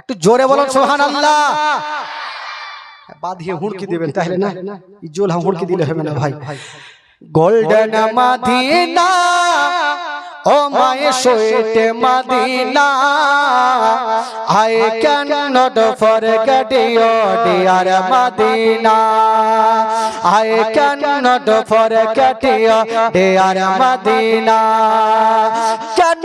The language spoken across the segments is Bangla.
একটু জোরে বলুন সোহান আল্লাহ বাঁধিয়ে হুড়কি দিবেন তাহলে না? জোল হুড়কি দিলে হবে না ভাই? Golden Madina O my sweet Madina. I can not forget your dear Madina. I can not forget your dear Madina. Can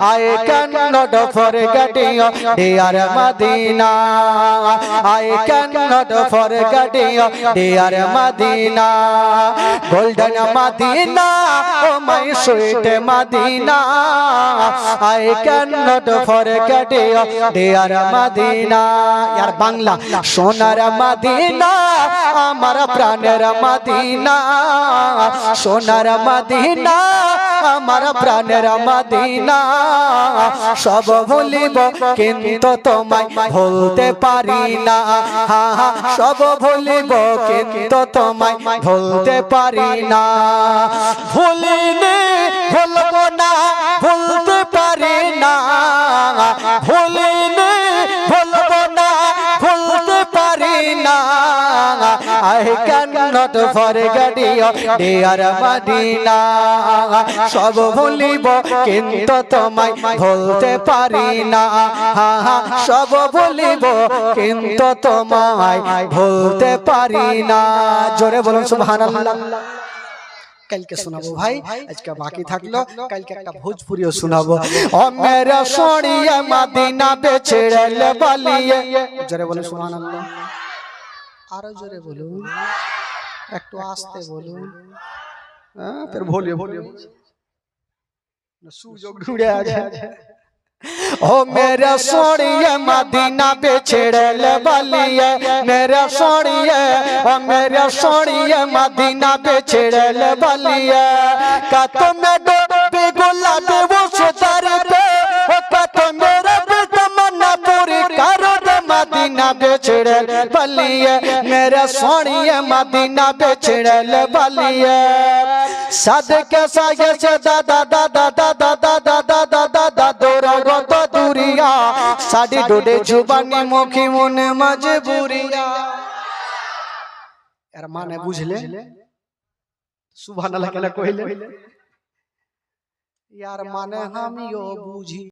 I cannot forget you, dear Madina. I cannot forget you, dear Madina. Golden Madina, oh my sweet Madina. I cannot forget you, dear Madina. Yar Bangla, sonar Madina, আমার প্রাণের Madina, sonar Madina. আমার প্রাণের মাদিনা। সব ভুলিব কিন্তু তোমায় ভুলতে পারি না। সব ভুলিব কিন্তু তোমায় ভুলতে পারি না। ভুলিনি cannot forget you, dear Madina. সব ভুলিব কিন্তু তোমায় ভুলতে পারি না। সব ভুলিব কিন্তু তোমায় ভুলতে পারি না। জোরে বলুন সুবহানাল্লাহ। কালকে শোনাবো ভাই আজকে বাকি থাকল কালকে একটা ভোজপুরিও শোনাবো। ও মেরা সোনিয়া মদিনা বেছেড়লে বালিয়ে। জোরে বলুন সুবহানাল্লাহ। আরো জোরে বলুন একটু আস্তে বলুন হ্যাঁ ফের ভোলিয়ে ভোলিয়ে সুযোগ ঢুঁড়ে আছে ओ मेरा सोनिया मदीना पे छेड़ल बलिए मेरा सोनिया ओ मेरा सोनिया मदीना पे छेड़ल बलिए का तो मैं मदीना बेचड़ल है मेरे सोनिए मदीना बेचड़ल है सद के साये से दादा दादा दादा दादा दादा दादा दोरा गो तो दूरिया। साड़ी डोडे जुबानी मुखी मुन मजबूरिया। यार माँ ने बुझ ले सुबह सुभान ले कोई ले? यार माँ ने हम यो बुझी।